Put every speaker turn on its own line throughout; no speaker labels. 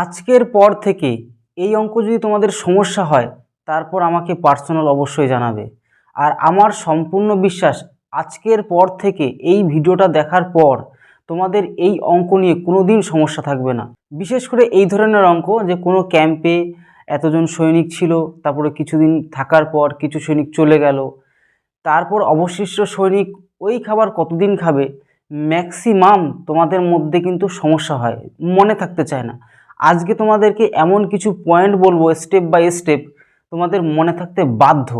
আজকের পর থেকে এই অঙ্ক যদি তোমাদের সমস্যা হয়, তারপর আমাকে পার্সোনাল অবশ্যই জানাবে। আর আমার সম্পূর্ণ বিশ্বাস, আজকের পর থেকে এই ভিডিওটা দেখার পর তোমাদের এই অঙ্ক নিয়ে কোনো দিন সমস্যা থাকবে না। বিশেষ করে এই ধরনের অঙ্ক যে কোনো ক্যাম্পে এতজন সৈনিক ছিল, তারপরে কিছুদিন থাকার পর কিছু সৈনিক চলে গেল, তারপর অবশিষ্ট সৈনিক ওই খাবার কতদিন খাবে? ম্যাক্সিমাম তোমাদের মধ্যে কিন্তু সমস্যা হয়, মনে থাকতে চায় না। আজকে তোমাদেরকে এমন কিছু পয়েন্ট বলব স্টেপ বাই স্টেপ তোমাদের মনে থাকতে বাধ্য।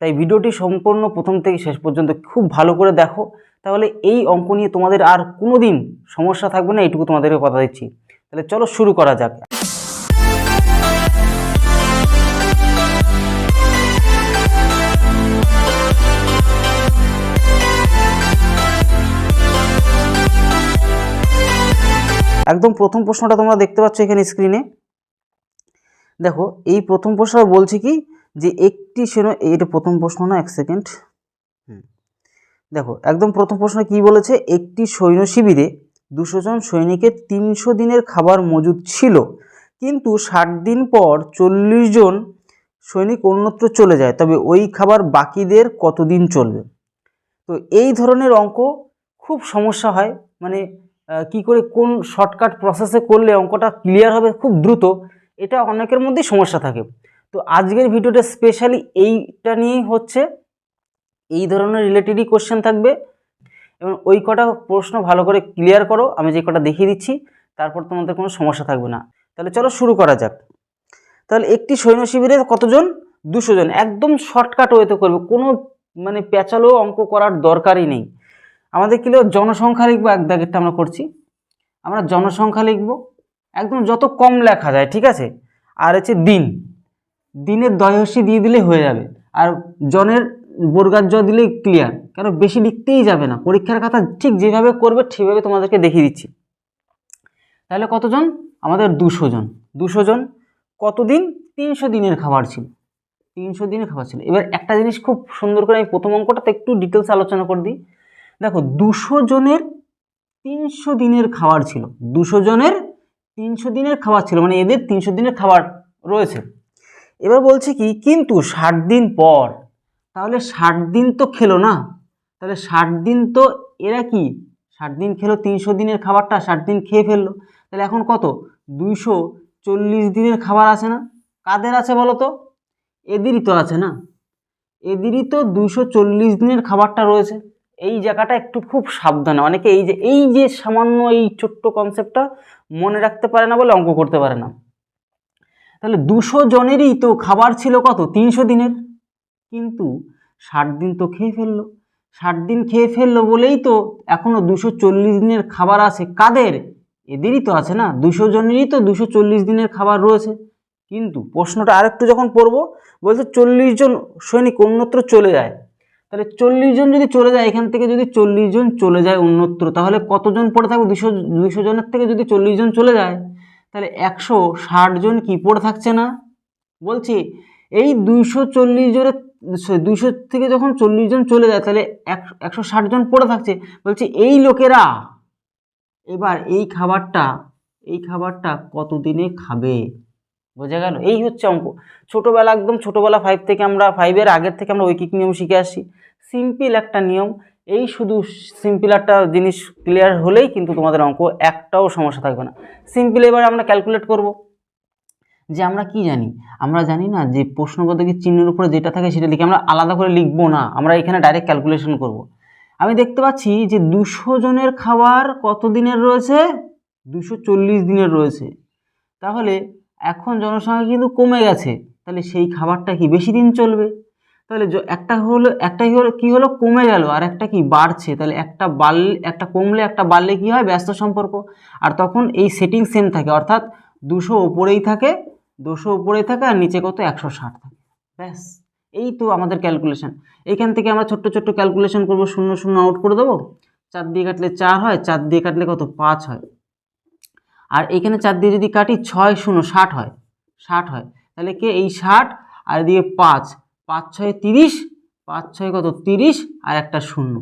তাই ভিডিওটি সম্পূর্ণ প্রথম থেকে শেষ পর্যন্ত খুব ভালো করে দেখো। তাহলে এই অঙ্ক নিয়ে তোমাদের আর কোনো দিন সমস্যা থাকবে না, এইটুকু তোমাদেরকে কথা দিচ্ছি। তাহলে চলো শুরু করা যাক। একদম প্রথম প্রশ্নটা তোমরা দেখতে পাচ্ছ এখানে স্ক্রিনে দেখো এই প্রথম প্রশ্নটা বলছে কি যে একটি সৈন্য এটা প্রথম প্রশ্ন না এক সেকেন্ড দেখো একদম প্রথম প্রশ্ন কি বলেছে? একটি সৈন্য শিবিরে দুশো জন সৈনিকের তিনশো দিনের খাবার মজুদ ছিল কিন্তু ষাট দিন পর চল্লিশ জন সৈনিক অন্যত্র চলে যায়। তবে ওই খাবার বাকিদের কতদিন চলবে? তো এই ধরনের অঙ্ক খুব সমস্যা হয়। মানে কি করে কোন শর্টকাট প্রসেসে করলে অঙ্কটা ক্লিয়ার হবে খুব দ্রুত, এটা অনেকের মধ্যেই সমস্যা থাকে। তো আজকের ভিডিওটা স্পেশালি এইটা নিয়েই হচ্ছে, এই ধরনের রিলেটেডই কোশ্চেন থাকবে। এবং ওই কটা প্রশ্ন ভালো করে ক্লিয়ার করো, আমি যে কটা দেখিয়ে দিচ্ছি, তারপর তোমাদের কোনো সমস্যা থাকবে না। তাহলে চলো শুরু করা যাক। তাহলে একটি সৈন্য শিবিরে কতজন? দুশো জন। একদম শর্টকাট ওয়েতে করবে। কোনো মানে পেঁচালো অঙ্ক করার দরকারই নেই। আমাদের কি লিখব? জনসংখ্যা লিখব, এক দাগেরটা আমরা করছি। আমরা জনসংখ্যা লিখব, একদম যত কম লেখা যায়, ঠিক আছে? আর হচ্ছে দিন। দিনের দয়সী দিয়ে দিলে হয়ে যাবে। আর জনের বর্গার জ দিলেই ক্লিয়ার কেন? বেশি লিখতেই যাবে না। পরীক্ষার কথা ঠিক যেভাবে করবে ঠিকভাবে তোমাদেরকে দেখিয়ে দিচ্ছি। তাহলে কতজন? আমাদের দুশো জন। দুশো জন কতদিন? তিনশো দিনের খাবার ছিল। তিনশো দিনের খাবার ছিল। এবার একটা জিনিস খুব সুন্দর করে আমি প্রথম অঙ্কটাতে একটু ডিটেলস আলোচনা করে দিই। দেখো, দুশো জনের তিনশো দিনের খাবার ছিল। দুশো জনের তিনশো দিনের খাবার ছিল মানে এদের তিনশো দিনের খাবার রয়েছে। এবার বলছে কি, কিন্তু ষাট দিন পর, তাহলে ষাট দিন তো খেলো না। তাহলে ষাট দিন তো এরা কি? ষাট দিন খেলো, তিনশো দিনের খাবারটা ষাট দিন খেয়ে ফেলল। তাহলে এখন কত? দুইশো চল্লিশ দিনের খাবার আছে না। কাদের আছে বলো তো? এদেরই তো আছে না। এদেরই তো দুইশো চল্লিশ দিনের খাবারটা রয়েছে। এই জায়গাটা একটু খুব সাবধানে, অনেকে এই যে এই যে সামান্য এই ছোট্ট কনসেপ্টটা মনে রাখতে পারে না বলে অঙ্ক করতে পারে না। তাহলে দুশো জনেরই তো খাবার ছিল কত? তিনশো দিনের। কিন্তু ষাট দিন তো খেয়ে ফেলল। ষাট দিন খেয়ে ফেলল বলেই তো এখনও দুশো চল্লিশ দিনের খাবার আছে। কাদের? এদেরই তো আছে না। দুশো জনেরই তো দুশো চল্লিশ দিনের খাবার রয়েছে। কিন্তু প্রশ্নটা আরেকটু যখন পড়ব, বলছে চল্লিশ জন সৈনিক অন্যত্র চলে যায়। তাহলে চল্লিশ জন যদি চলে যায়, এখান থেকে যদি চল্লিশ জন চলে যায় অন্যত্র, তাহলে কতজন পড়ে থাকবে? দুশো দুশো জনের থেকে যদি চল্লিশ জন চলে যায়, তাহলে একশো ষাট জন কি পড়ে থাকছে না? বলছি, এই দুইশো চল্লিশ জনের দুইশো থেকে যখন চল্লিশ জন চলে যায়, তাহলে এক- একশো জন পড়ে থাকছে। বলছি, এই লোকেরা, এবার এই খাবারটা এই খাবারটা কতদিনে খাবে? বোঝা গেল? এই হচ্ছে অঙ্ক। ছোটোবেলা, একদম ছোটোবেলা ফাইভ থেকে আমরা ফাইভের আগের থেকে আমরা ঐকিক নিয়ম শিখে আসি সিম্পল একটা নিয়ম। এই শুধু সিম্পল একটা জিনিস ক্লিয়ার হলেই কিন্তু তোমাদের অঙ্ক একটাও সমস্যা থাকবে না। সিম্পল এবার আমরা ক্যালকুলেট করব। যে আমরা কি জানি? আমরা জানি না যে প্রশ্নবোধকের চিহ্নের উপরে যেটা থাকে সেটা লিখে আমরা আলাদা করে লিখব না। আমরা এখানে ডাইরেক্ট ক্যালকুলেশন করব। আমি দেখতে পাচ্ছি যে দুশো জনের খাবার কত দিনের রয়েছে? দুশো দিনের রয়েছে। তাহলে এখন জনসংখ্যা কিন্তু কমে গেছে। তাহলে সেই খাবারটা কি বেশি দিন চলবে? তাহলে একটা হলো, একটাই হলো, কি হলো? কমে গেল, আর একটা কি? বাড়ছে। তাহলে একটা বাড়লে একটা কমলে একটা বাড়লে কি হয়? ব্যস্ত সম্পর্ক। আর তখন এই সেটিং সেম থাকে, অর্থাৎ দুশো ওপরেই থাকে, দুশো উপরেই থাকে, আর নিচে কত? একশো ষাট থাকে। ব্যাস। এই তো আমাদের ক্যালকুলেশন এইখান থেকে আমরা ছোট্ট ছোট্ট ক্যালকুলেশন করব, শূন্য শূন্য আউট করে দেবো। চার দিয়ে কাটলে চার হয়, চার দিয়ে কাটলে কত? পাঁচ হয়। আর এখানে চার দিয়ে যদি কাটি, ছয়, শূন্য, ষাট হয়। ষাট হয়। তাহলে কে? এই ষাট, আর এদিকে পাঁচ। পাঁচ ছয় তিরিশ, পাঁচ ছয় কত তিরিশ আর একটা শূন্য।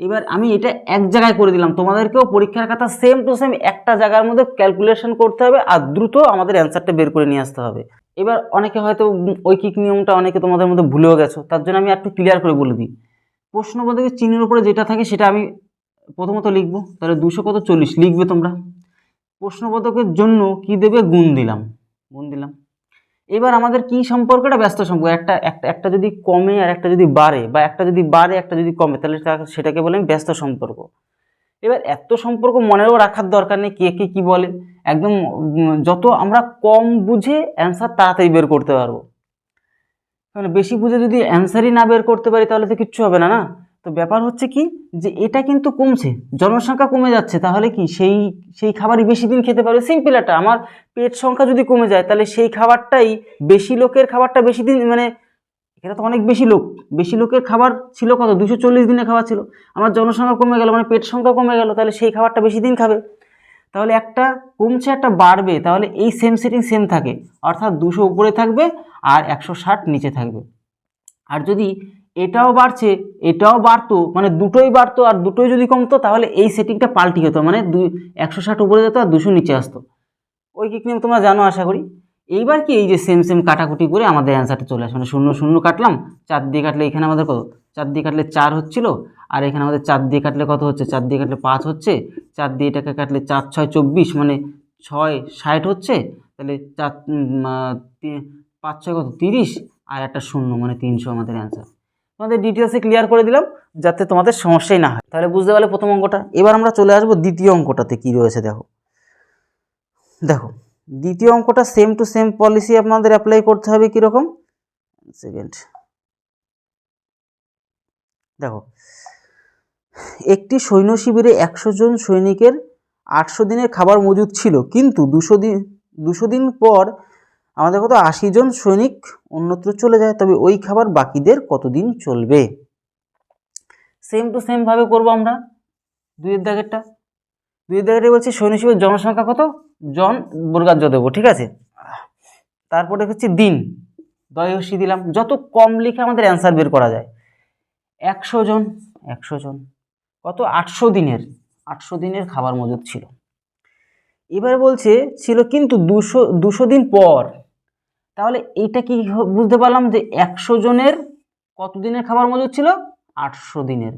এবার আমি এটা এক জায়গায় করে দিলাম। তোমাদেরকেও পরীক্ষার খাতা সেম টু সেম একটা জায়গার মধ্যে ক্যালকুলেশন করতে হবে আর দ্রুত আমাদের অ্যান্সারটা বের করে নিয়ে আসতে হবে। এবার অনেকে হয়তো ঐকিক নিয়মটা অনেকে তোমাদের মধ্যে ভুলেও গেছো, তার জন্য আমি একটু ক্লিয়ার করে বলে দিই। প্রশ্ন বলতে চিহ্নের উপরে যেটা থাকে সেটা আমি প্রথমত লিখব, তাহলে দুশো কত চল্লিশ লিখবে তোমরা। প্রশ্নবোধকের জন্য কি দেবে? গুণ দিলাম। গুণ দিলাম। এবার আমাদের কি সম্পর্কটা ব্যস্ত সম্পর্ক? একটা একটা যদি কমে আর একটা যদি বাড়ে বা একটা যদি বাড়ে, একটা যদি কমে, তাহলে সেটাকে বলে আমি ব্যস্ত সম্পর্ক। এবার এত সম্পর্ক মনেও রাখার দরকার নেই, কে কে, কী বলে? একদম যত আমরা কম বুঝে অ্যান্সার তাড়াতাড়ি বের করতে পারব। মানে বেশি বুঝে যদি অ্যান্সারই না বের করতে পারি, তাহলে তো কিচ্ছু হবে না না? তো ব্যাপার হচ্ছে কি যে এটা কিন্তু কমছে জনসংখ্যা কমে যাচ্ছে, তাহলে কি সেই সেই খাবারই বেশি দিন খেতে পারবে? সিম্পল একটা, আমার পেট সংখ্যা যদি কমে যায়, তাহলে সেই খাবারটাই বেশি লোকের খাবারটা বেশি দিন মানে এটা তো অনেক বেশি লোক, বেশি লোকের খাবার ছিল কত? দুশো চল্লিশ দিনের খাবার ছিল। আমার জনসংখ্যা কমে গেল মানে পেট সংখ্যা কমে গেল, তাহলে সেই খাবারটা বেশি দিন খাবে। তাহলে একটা কমছে, একটা বাড়বে, তাহলে এই সেম সেটিং সেম থাকে। অর্থাৎ দুশো উপরে থাকবে আর একশো ষাট নিচে থাকবে। আর যদি এটাও বাড়ছে, এটাও বাড়তো মানে দুটোই বাড়তো আর দুটোই যদি কমতো, তাহলে এই সেটিংটা পাল্টি হতো মানে দুই, একশো ষাট উপরে যেত আর দুশো নিচে আসতো। ওই কিক নিয়ম তোমরা জানো, আশা করি? এইবার কি এই যে সেম সেম কাটাকুটি করে আমাদের অ্যান্সারটা চলে আসে মানে শূন্য শূন্য কাটলাম, চার দিয়ে কাটলে এখানে আমাদের কত? চার দিয়ে কাটলে চার হচ্ছিল, আর এখানে আমাদের চার দিয়ে কাটলে কত হচ্ছে? চার দিয়ে কাটলে পাঁচ হচ্ছে, চার দিয়ে এটাকে কাটলে চার, ছয়, চব্বিশ মানে ছয়, ষাট হচ্ছে, তাহলে চার পাঁচ, ছয় কত? তিরিশ, আর একটা শূন্য মানে তিনশো আমাদের অ্যান্সার তোমাদের ডিটেলসে ক্লিয়ার করে দিলাম, যাতে তোমাদের সমস্যাই না হয়। তাহলে বুঝতে পারলে প্রথম অঙ্কটা। এবার আমরা চলে আসব দ্বিতীয় অঙ্কটাতে, কী রয়েছে দেখো। দেখো, দ্বিতীয় অঙ্কটা সেম টু সেম পলিসি আপনাদের অ্যাপ্লাই করতে হবে কীরকম? সেকেন্ড দেখো, একটি সৈন্য শিবিরে একশো জন সৈনিকের আটশো দিনের খাবার মজুদ ছিল, কিন্তু দুশো দিন দুশো দিন পর আমাদের কত? আশি জন সৈনিক অন্যত্র চলে যায়, তবে ওই খাবার বাকিদের কতদিন চলবে? সেম টু সেম ভাবে করব আমরা। দুইয়ের দাগেরটা। দুইয়ের দাগেরটা বলছি সৈনিক শিবিরের জনসংখ্যা কত? জন বর্গাজ্য দেবো, ঠিক আছে? তারপরে হচ্ছে দিন। দয়সী দিলাম। যত কম লিখে আমাদের অ্যান্সার বের করা যায়। একশো জন একশো জন। কত? আটশো দিনের। আটশো দিনের খাবার মজুদ ছিল। এবারে বলছে, ছিল কিন্তু দুশো দুশো দিন পর তাহলে এইটা কি বুঝতে পারলাম যে একশো জনের কত দিনের খাবার মজুদ ছিল? আটশো দিনের।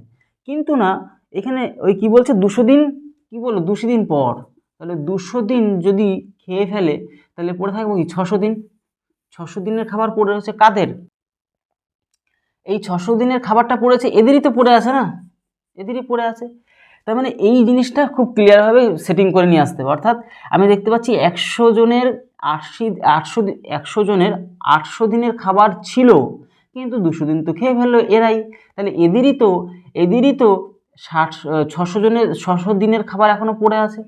কিন্তু না, এখানে ওই কি বলছে? দুশো দিন? কি বলল? দুশো দিন পর। তাহলে দুশো দিন যদি খেয়ে ফেলে, তাহলে পড়ে থাকব কি? ছশো দিন? ছশো দিনের খাবার পড়ে রয়েছে কাদের? এই ছশো দিনের খাবারটা পড়েছে এদেরই তো পড়ে আছে না? এদেরই পড়ে আছে। তার মানে এই জিনিসটা খুব ক্লিয়ারভাবে সেটিং করে নিয়ে আসতে হবে। অর্থাৎ আমি দেখতে পাচ্ছি একশো জনের আটশো দি- একশো জনের আটশো দিনের খাবার ছিল, কিন্তু দুশো দিন তো খেয়ে ফেলল এরাই। তাহলে এদেরই তো এদেরই তো ষাট, ছশো জনের, ছশো দিনের খাবার এখনও পড়ে আছে।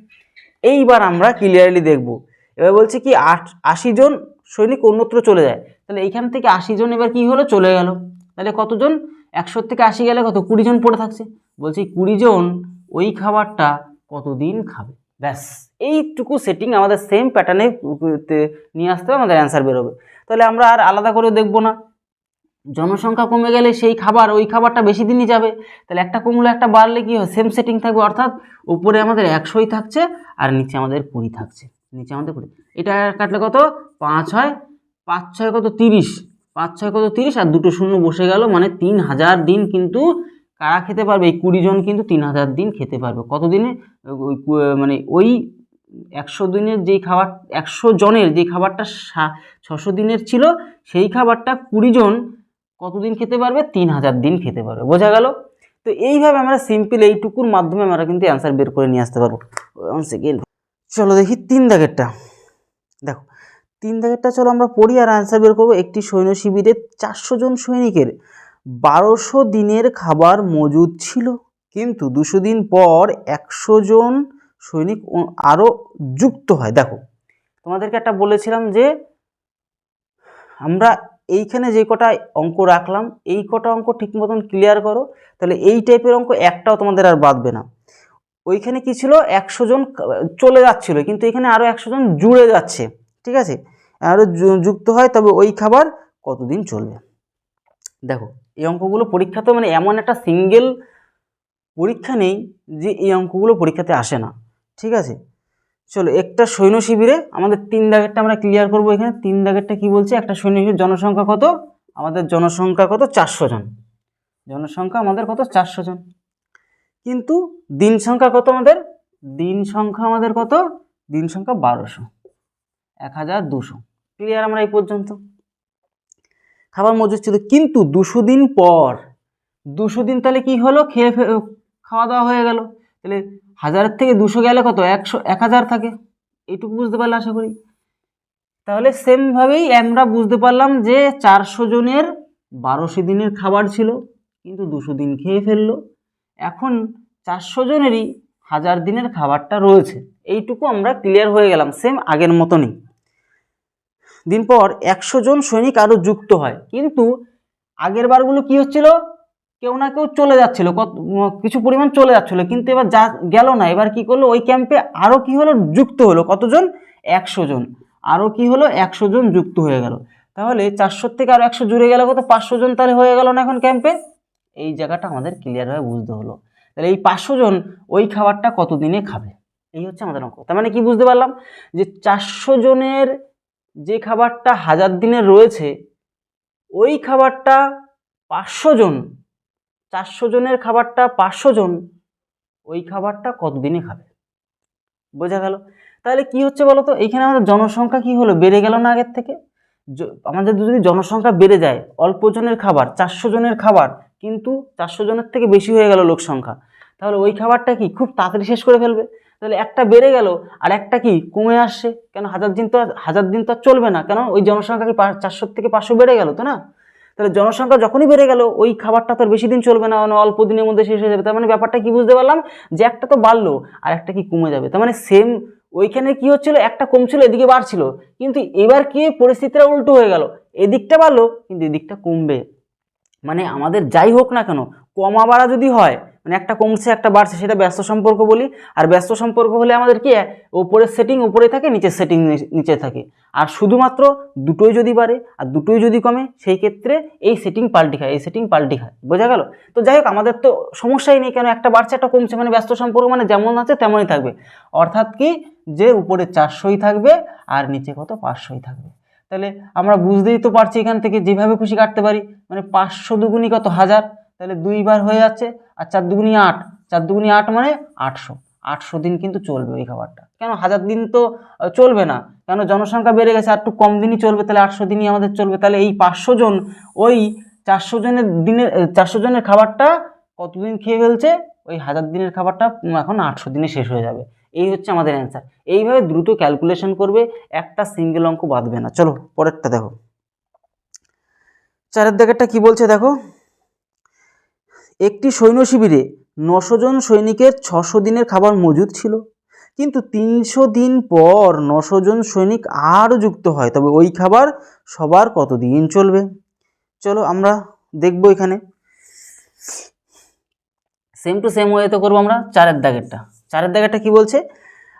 এইবার আমরা ক্লিয়ারলি দেখব। এবার বলছে কি, আট, আশি জন সৈনিক অন্যত্র চলে যায়। তাহলে এইখান থেকে আশি জন এবার কি হলো? চলে গেল। তাহলে কতজন? একশো থেকে আশি গেলে কত? কুড়ি জন পড়ে থাকছে। বলছি কুড়ি জন ওই খাবারটা কতদিন খাবে? ব্যাস, এইটুকু সেটিং আমাদের সেম প্যাটার্নে নিয়ে আসতে হবে, আমাদের অ্যান্সার বেরোবে। তাহলে আমরা আর আলাদা করে দেখব না। জনসংখ্যা কমে গেলে সেই খাবার, ওই খাবারটা বেশি দিনই যাবে। তাহলে একটা কমলে, একটা বাড়লে কি সেম সেটিং থাকবে, অর্থাৎ উপরে আমাদের একশোই থাকছে আর নিচে আমাদের কুড়ি থাকছে। নিচে আমাদের কুড়ি। এটা কাটলে কত? পাঁচ হয়। পাঁচ ছয় কত? তিরিশ। পাঁচ ছয় কত? তিরিশ, আর দুটো শূন্য বসে গেল মানে তিন হাজার দিন কিন্তু কারা খেতে পারবে? এই কুড়ি জন কিন্তু তিন হাজার দিন খেতে পারবে। কত দিনে ওই মানে ওই একশো দিনের যেই খাবার, একশো জনের যে খাবারটা ছশো দিনের ছিল, সেই খাবারটা কুড়ি জন কতদিন খেতে পারবে? তিন হাজার দিন খেতে পারবে। বোঝা গেল? তো এইভাবে আমরা সিম্পল এইটুকুর মাধ্যমে আমরা কিন্তু অ্যান্সার বের করে নিয়ে আসতে পারব। ওয়ান সেকেন্ড চলো দেখি তিন দাগেরটা। দেখো, তিন দাগেরটা চলো আমরা পড়ি আর অ্যান্সার বের করব। একটি সৈন্য শিবিরে চারশো জন সৈনিকের। বারোশো দিনের খাবার মজুদ ছিল, কিন্তু দুশো দিন পর একশো জন সৈনিক আরও যুক্ত হয়। দেখো, তোমাদেরকে একটা বলেছিলাম যে আমরা এইখানে যে কটা অঙ্ক রাখলাম, এই কটা অঙ্ক ঠিক মতন ক্লিয়ার করো, তাহলে এই টাইপের অঙ্ক একটাও তোমাদের আর বাদবে না। ওইখানে কি ছিল? একশো জন চলে যাচ্ছিল, কিন্তু এখানে আরও একশো জন জুড়ে যাচ্ছে, ঠিক আছে? আরও যুক্ত হয়, তবে ওই খাবার কতদিন চলবে? দেখো এই অঙ্কগুলো পরীক্ষা তো মানে এমন একটা সিঙ্গেল পরীক্ষা নেই যে এই অঙ্কগুলো পরীক্ষাতে আসে না। ঠিক আছে? চলো, একটা সৈন্য শিবিরে আমাদের তিন দাগেরটা আমরা ক্লিয়ার করব এখানে। তিন দাগেরটা কি বলছে? একটা সৈন্য শিবির জনসংখ্যা কত? আমাদের জনসংখ্যা কত? চারশো জন। জনসংখ্যা আমাদের কত? চারশো জন। কিন্তু দিন সংখ্যা কত আমাদের? দিন সংখ্যা আমাদের কত? দিন সংখ্যা বারোশো। এক হাজার দুশো। ক্লিয়ার আমরা এই পর্যন্ত? খাবার মজুদ ছিল। কিন্তু দুশো দিন পর, দুশো দিন তাহলে কি হলো? খেয়ে খাওয়া দাওয়া হয়ে গেল। তাহলে হাজারের থেকে দুশো গেলে কত? একশো এক হাজার থাকে। এইটুকু বুঝতে পারলে আশা করি। তাহলে সেমভাবেই আমরা বুঝতে পারলাম যে চারশো জনের বারোশো দিনের খাবার ছিল, কিন্তু দুশো দিন খেয়ে ফেলল। এখন চারশো জনেরই হাজার দিনের খাবারটা রয়েছে। এইটুকু আমরা ক্লিয়ার হয়ে গেলাম। সেম আগের মতনই। দিন পর একশো জন সৈনিক আরও যুক্ত হয়। কিন্তু আগের বারগুলো কি হচ্ছিল? কেউ না কেউ চলে যাচ্ছিল, কত কিছু পরিমাণ চলে যাচ্ছিল, কিন্তু এবার যা গেল না। এবার কি করল? ওই ক্যাম্পে আরও কি হলো? যুক্ত হলো। কতজন? একশো জন। আরও কি হলো? একশো জন যুক্ত হয়ে গেল। তাহলে চারশোর থেকে আরও একশো জুড়ে গেল কত? পাঁচশো জন তাহলে হয়ে গেল না এখন ক্যাম্পে এই জায়গাটা আমাদের ক্লিয়ারভাবে বুঝতে হলো। তাহলে এই পাঁচশো জন ওই খাবারটা কতদিনে খাবে? এই হচ্ছে আমাদের অঙ্ক। তার মানে কি বুঝতে পারলাম? যে চারশো জনের যে খাবারটা হাজার দিনের রয়েছে, ওই খাবারটা পাঁচশো জন, চারশো জনের খাবারটা পাঁচশো জন, ওই খাবারটা কতদিনে খাবে? বোঝা গেল? তাহলে কি হচ্ছে বলো তো এইখানে আমাদের জনসংখ্যা কি হলো? বেড়ে গেল না আগের থেকে? আমাদের যদি জনসংখ্যা বেড়ে যায়, অল্প জনের খাবার, চারশো জনের খাবার, কিন্তু চারশো জনের থেকে বেশি হয়ে গেল লোক সংখ্যা, তাহলে ওই খাবারটা কি খুব তাড়াতাড়ি শেষ করে ফেলবে? তাহলে একটা বেড়ে গেল, আর একটা কি কমে আসছে? কেন হাজার দিন তো হাজার দিন তো চলবে না, কেন ওই জনসংখ্যা কি চারশোর থেকে পাঁচশো বেড়ে গেল তো না? তাহলে জনসংখ্যা যখনই বেড়ে গেল, ওই খাবারটা তো আর বেশি দিন চলবে না মানে অল্প দিনের মধ্যে শেষ হয়ে যাবে, তার মানে ব্যাপারটা কি বুঝতে পারলাম? যে একটা তো বাড়লো, আর একটা কি কমে যাবে, তার মানে সেম ওইখানে কি হচ্ছিল, একটা কমছিল, এদিকে বাড়ছিল, কিন্তু এবার কি পরিস্থিতিটা উল্টো হয়ে গেল, এদিকটা বাড়লো, কিন্তু এদিকটা কমবে। মানে আমাদের যাই হোক না কেন কমা বাড়া যদি হয় মানে একটা কমছে, একটা বাড়ছে, সেটা ব্যস্ত সম্পর্ক বলি। আর ব্যস্ত সম্পর্ক হলে আমাদের কি ওপরের সেটিং উপরে থাকে, নিচের সেটিং নিচে থাকে। আর শুধুমাত্র দুটোই যদি বাড়ে, আর দুটোই যদি কমে, সেই ক্ষেত্রে এই সেটিং পাল্টি খায়, এই সেটিং পাল্টি খায়। বোঝা গেল? তো যাই হোক, আমাদের তো সমস্যাই নেই কেন একটা বাড়ছে, একটা কমছে মানে ব্যস্ত সম্পর্ক মানে যেমন আছে তেমনই থাকবে। অর্থাৎ কি? যে উপরে চারশোই থাকবে, আর নিচে কত? পাঁচশোই থাকবে। তাহলে আমরা বুঝতেই তো পারছি এখান থেকে যেভাবে খুশি কাটতে পারি। মানে পাঁচশো দুগুনি কত? হাজার। তাহলে দুইবার হয়ে যাচ্ছে, আর চার দুগুনি আট, চার দুগুনি আট মানে আটশো। আটশো দিন কিন্তু চলবে ওই খাবারটা। কেন? হাজার দিন তো চলবে না। কেন? জনসংখ্যা বেড়ে গেছে, আর একটু কম দিনই চলবে, তাহলে আটশো দিনই আমাদের চলবে। তাহলে এই পাঁচশো জন, ওই চারশো জনের দিনের চারশো জনের খাবারটা কতদিন খেয়ে ফেলছে? ওই হাজার দিনের খাবারটা এখন আটশো দিনে শেষ হয়ে যাবে। এই হচ্ছে আমাদের অ্যান্সার এইভাবে দ্রুত ক্যালকুলেশন করবে, একটা সিঙ্গেল অঙ্ক বাঁধবে না। চলো, পরেরটা দেখো। চারের দাগেরটা কি বলছে দেখো? একটি সৈন্য শিবিরে নশো জন সৈনিকের ছশো দিনের খাবার মজুদ ছিল। কিন্তু তিনশো দিন পর নশো জন সৈনিক আরও যুক্ত হয়, তবে ওই খাবার সবার কত দিন চলবে? চলো আমরা দেখব এখানে। সেম টু সেম ওয়েতে করব আমরা চারের দাগেরটা। চারের দাগেরটা কি বলছে?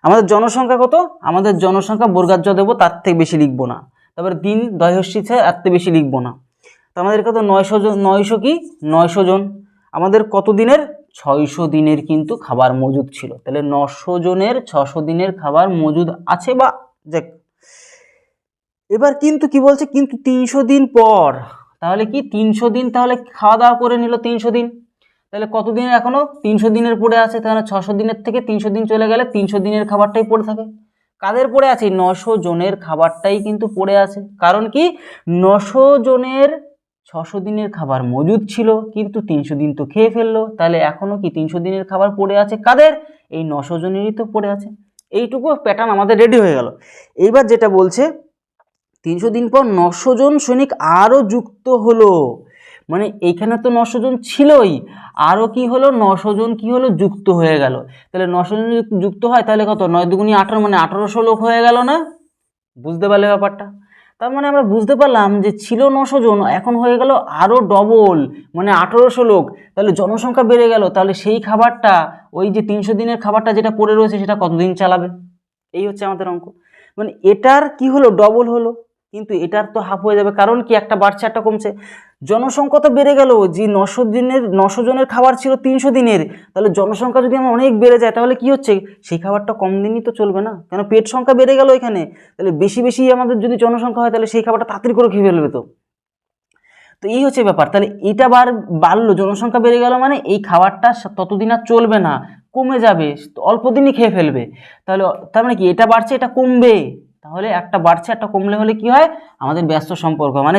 আমাদের জনসংখ্যা কত? আমাদের জনসংখ্যা বর্গাজ্য দেবো, তার থেকে বেশি লিখব না। তারপরে দিন দয়হস্যি ছে তার বেশি লিখব না। তো আমাদের কত? নয়শো জন, নয়শো কি? নয়শো জন। আমাদের কত দিনের ছয়শো দিনের কিন্তু খাবার মজুদ ছিল। তাহলে নশো জনের, ছশো দিনের খাবার মজুদ আছে বা? যাক এবার কিন্তু কি বলছে? কিন্তু তিনশো দিন পর। তাহলে কি তিনশো দিন? তাহলে খাওয়া দাওয়া করে নিল তিনশো দিন। তাহলে কত দিনের এখনও? তিনশো দিনের পড়ে আছে। তাহলে ছশো দিনের থেকে তিনশো দিন চলে গেলে তিনশো দিনের খাবারটাই পড়ে থাকে। কাদের পড়ে আছে? নশো জনের খাবারটাই কিন্তু পড়ে আছে। কারণ কি? নশো জনের ছশো দিনের খাবার মজুদ ছিল, কিন্তু তিনশো দিন তো খেয়ে ফেলল। তাহলে এখনও কি তিনশো দিনের খাবার পড়ে আছে? কাদের? এই নশো জনেরই তো পড়ে আছে। এইটুকু প্যাটার্ন আমাদের রেডি হয়ে গেল। এইবার যেটা বলছে, তিনশো দিন পর নশো জন সৈনিক আরও যুক্ত হলো। মানে এইখানে তো নশো জন ছিলই। আরও কি হলো? নশো জন কি হলো? যুক্ত হয়ে গেল। তাহলে নশো জন যুক্ত হয়, তাহলে কত? নয় দুগুনি আঠারো মানে আঠারোশো লোক হয়ে গেল না? বুঝতে পারলে ব্যাপারটা? তার মানে আমরা বুঝতে পারলাম যে ছিল নশো জন, এখন হয়ে গেল আরও ডবল মানে আঠেরোশো লোক। তাহলে জনসংখ্যা বেড়ে গেল, তাহলে সেই খাবারটা, ওই যে তিনশো দিনের খাবারটা যেটা পড়ে রয়েছে সেটা কতদিন চালাবে? এই হচ্ছে আমাদের অঙ্ক। মানে এটার কি হলো? ডবল হলো। কিন্তু এটার তো হাফ হয়ে যাবে। কারণ কি? একটা বাড়ছে, একটা কমছে। জনসংখ্যা তো বেড়ে গেল। যে নশো দিনের, নশো জনের খাবার ছিল তিনশো দিনের, তাহলে জনসংখ্যা যদি আমার অনেক বেড়ে যায়, তাহলে কি হচ্ছে? সেই খাবারটা কম দিনই তো চলবে না। কেন? পেট সংখ্যা বেড়ে গেল এখানে। তাহলে বেশি বেশি আমাদের যদি জনসংখ্যা হয়, তাহলে সেই খাবারটা তাড়াতাড়ি করে খেয়ে ফেলবে তো। তো এই হচ্ছে ব্যাপার। তাহলে এটা বার বাড়লো, জনসংখ্যা বেড়ে গেল মানে এই খাবারটা ততদিন আর চলবে না। কমে যাবে, অল্প দিনই খেয়ে ফেলবে। তাহলে, তার মানে কি? এটা বাড়ছে, এটা কমবে। তাহলে একটা বাড়ছে, একটা কমলে হলে কি হয়? আমাদের ব্যস্ত সম্পর্ক মানে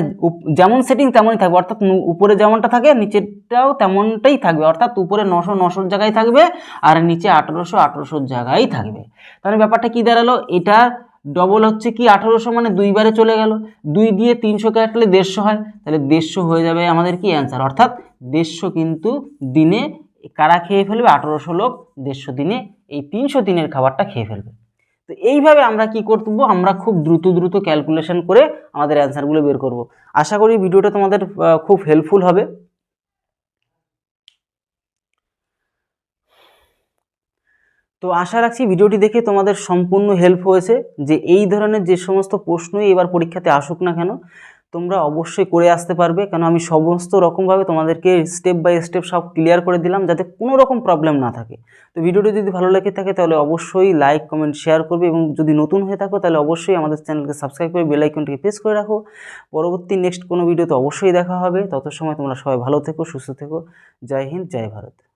যেমন সেটিং তেমনই থাকবে। অর্থাৎ উপরে যেমনটা থাকে, নিচেরটাও তেমনটাই থাকবে। অর্থাৎ উপরে নশো নশোর জায়গায় থাকবে আর নিচে আঠেরোশো আঠেরোশোর জায়গায় থাকবে। তাহলে ব্যাপারটা কি দাঁড়াল? এটা ডবল হচ্ছে কি আঠেরোশো মানে দুইবারে চলে গেল। দুই দিয়ে তিনশো কাটলে দেড়শো হয়। তাহলে দেড়শো হয়ে যাবে আমাদের কি অ্যান্সার অর্থাৎ দেড়শো কিন্তু দিনে কারা খেয়ে ফেলবে? আঠেরোশো লোক দেড়শো দিনে এই তিনশো দিনের খাবারটা খেয়ে ফেলবে। তো এইভাবে আমরা কি করব আমরা খুব দ্রুত দ্রুত ক্যালকুলেশন করে আমাদের অ্যান্সারগুলো বের করব। আশা করি ভিডিওটা তোমাদের খুব হেল্পফুল হবে। তো আশা রাখছি ভিডিওটি দেখে তোমাদের সম্পূর্ণ হেল্প হয়েছে। যে এই ধরনের যে সমস্ত প্রশ্নই এবার পরীক্ষাতে আসুক না কেন তোমরা অবশ্যই করে আসতে পারবে। কেন আমি সমস্ত রকমভাবে তোমাদেরকে স্টেপ বাই স্টেপ সব ক্লিয়ার করে দিলাম যাতে কোনো রকম প্রবলেম না থাকে। তো ভিডিওটি যদি ভালো লেগে থাকে তাহলে অবশ্যই লাইক কমেন্ট শেয়ার করবে এবং যদি নতুন হয়ে থাকো তাহলে অবশ্যই আমাদের চ্যানেলকে সাবস্ক্রাইব করে বেল আইকনটিকে প্রেস করে রাখো। পরবর্তী নেক্সট কোনো ভিডিওতে অবশ্যই দেখা হবে। তত সময় তোমরা সবাই ভালো থেকো, সুস্থ থেকো। জয় হিন্দ, জয় ভারত।